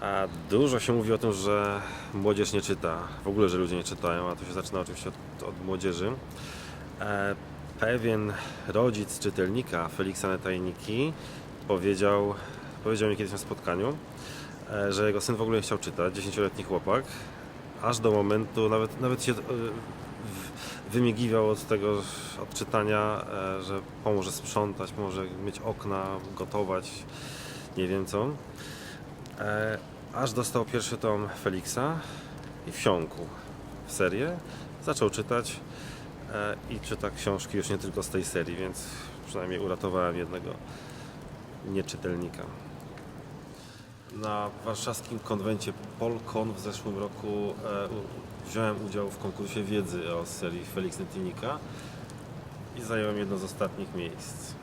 A dużo się mówi o tym, że młodzież nie czyta, w ogóle, że ludzie nie czytają, a to się zaczyna oczywiście od, od młodzieży. E, pewien rodzic czytelnika Feliksa Netajniki powiedział, powiedział mi kiedyś na spotkaniu, e, że jego syn w ogóle nie chciał czytać, 10-letni chłopak, aż do momentu, nawet, nawet się e, wymigiwał od tego, od czytania, e, że pomoże sprzątać, pomoże myć okna, gotować, nie wiem co. E, aż dostał pierwszy tom Feliksa i wsiąkł w serię. Zaczął czytać e, i czyta książki już nie tylko z tej serii, więc przynajmniej uratowałem jednego nieczytelnika. Na warszawskim konwencie Polkon w zeszłym roku e, wziąłem udział w konkursie wiedzy o serii Felix Netinika i zająłem jedno z ostatnich miejsc.